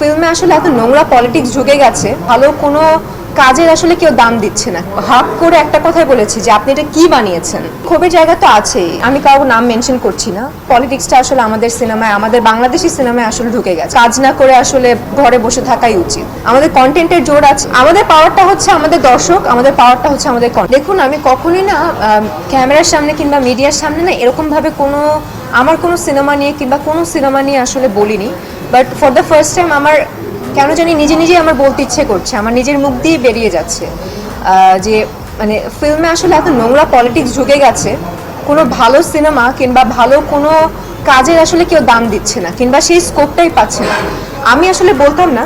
ফিল্মে আসলে এত নোংরা পলিটিক্স ঢুকে গেছে, ভালো কোনো কাজের আসলে কেউ দাম দিচ্ছে না। হাক করে একটা কথাই বলেছি যে, আপনি এটা কি বানিয়েছেন? ক্ষোভের জায়গা তো আছেই, আমি কারও নাম মেনশন করছি না। পলিটিক্সটা আসলে আমাদের সিনেমায় আমাদের বাংলাদেশি সিনেমায় আসলে ঢুকে গেছে। কাজ না করে আসলে ঘরে বসে থাকাই উচিত। আমাদের কন্টেন্টের জোর আছে। আমাদের পাওয়ারটা হচ্ছে আমাদের দর্শক, আমাদের পাওয়ারটা হচ্ছে আমাদের। দেখুন, আমি কখনোই না ক্যামেরার সামনে কিংবা মিডিয়ার সামনে না, এরকমভাবে কোনো আমার কোনো সিনেমা নিয়ে কিংবা কোনো সিনেমা নিয়ে আসলে বলিনি but for the first time আমার কেন জানি নিজে নিজেই আমার বলতে ইচ্ছে করছে, আমার নিজের মুখ দিয়ে বেরিয়ে যাচ্ছে যে মানে ফিল্মে আসলে এত নোংরা পলিটিক্স ঢুকে গেছে, কোনো ভালো সিনেমা কিংবা ভালো কোনো কাজের আসলে কেউ দাম দিচ্ছে না, কিংবা সেই স্কোপটাই পাচ্ছে না। আমি আসলে বলতাম না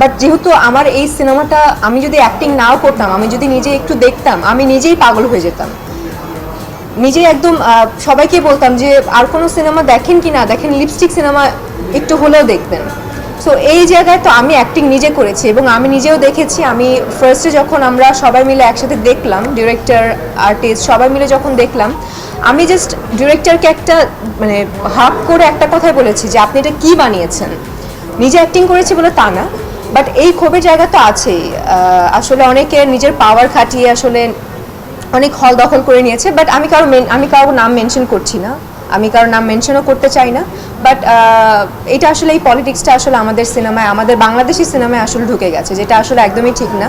বাট যেহেতু আমার এই সিনেমাটা আমি যদি অ্যাক্টিং নাও করতাম, আমি যদি নিজে একটু দেখতাম, আমি নিজেই পাগল হয়ে যেতাম। নিজে একদম সবাইকে বলতাম যে আর কোনো সিনেমা দেখেন কি না, দেখেন লিপস্টিক সিনেমা একটু হলেও দেখবেন। সো এই জায়গায় তো আমি অ্যাক্টিং নিজে করেছি এবং আমি নিজেও দেখেছি। আমি ফার্স্টে যখন আমরা সবাই মিলে একসাথে দেখলাম ডিরেক্টর আর্টিস্ট সবাই মিলে যখন দেখলাম, আমি জাস্ট ডিরেক্টরকে একটা মানে হাফ করে একটা কথাই বলেছি যে, আপনি এটা কি বানিয়েছেন? নিজে অ্যাক্টিং করেছি বলে তা না বাট এই ক্ষোভের জায়গা তো আছেই। আসলে অনেকে নিজের পাওয়ার খাটিয়ে আসলে অনেক হল দখল করে নিয়েছে বাট আমি কারও আমি কারও নাম মেনশন করছি না। আমি কারও নাম মেনশনও করতে চাই না বাট এটা আসলে এই পলিটিক্সটা আসলে আমাদের সিনেমায় আমাদের বাংলাদেশি সিনেমায় আসলে ঢুকে গেছে, যেটা আসলে একদমই ঠিক না।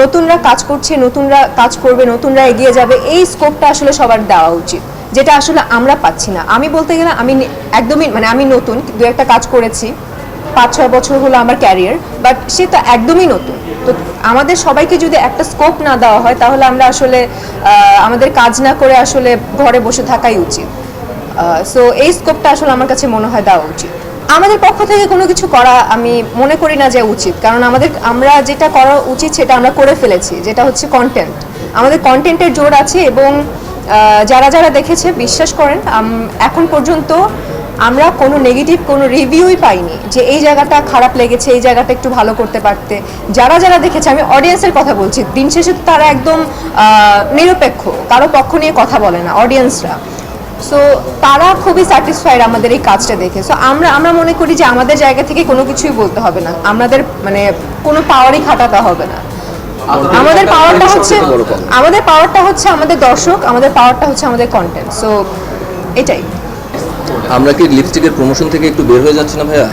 নতুনরা কাজ করছে, নতুনরা কাজ করবে, নতুনরা এগিয়ে যাবে, এই স্কোপটা আসলে সবার দেওয়া উচিত, যেটা আসলে আমরা পাচ্ছি না। আমি বলতে গেলে আমি একদমই মানে আমি নতুন, দু একটা কাজ করেছি পাঁচ ছয় বছর হলো আমার ক্যারিয়ার বাট সে তো একদমই নতুন। তো আমাদের সবাইকে যদি একটা স্কোপ না দেওয়া হয়, তাহলে আমরা আসলে আমাদের কাজ না করে আসলে ঘরে বসে থাকাই উচিত। সো এই স্কোপটা আসলে আমার কাছে মনে হয় দেওয়া উচিত। আমাদের পক্ষ থেকে কোনো কিছু করা আমি মনে করি না যে উচিত, কারণ আমাদের, আমরা যেটা করা উচিত সেটা আমরা করে ফেলেছি, যেটা হচ্ছে কন্টেন্ট আমাদের কন্টেন্টের জোর আছে এবং যারা যারা দেখেছে, বিশ্বাস করেন এখন পর্যন্ত আমরা কোনো নেগেটিভ কোনো রিভিউই পাইনি যে এই জায়গাটা খারাপ লেগেছে এই জায়গাটা একটু ভালো করতে পারতে। যারা যারা দেখেছে আমি অডিয়েন্সের কথা বলছি দিন শেষে তো তারা একদম নিরপেক্ষ কারও পক্ষ নিয়ে কথা বলে না অডিয়েন্সরা সো তারা খুবই স্যাটিসফাইড আমাদের এই কাজটা দেখে। সো আমরা আমরা মনে করি যে আমাদের জায়গা থেকে কোনো কিছুই বলতে হবে না। আমাদের মানে কোনো পাওয়ারই খাটাতে হবে না। আমাদের পাওয়ারটা হচ্ছে আমাদের পাওয়ারটা হচ্ছে আমাদের দর্শক আমাদের পাওয়ারটা হচ্ছে আমাদের কন্টেন্ট সো এটাই। আমরা কি লিপস্টিকের প্রমোশন থেকে একটু বের হয়ে যাচ্ছি না ভাইয়া?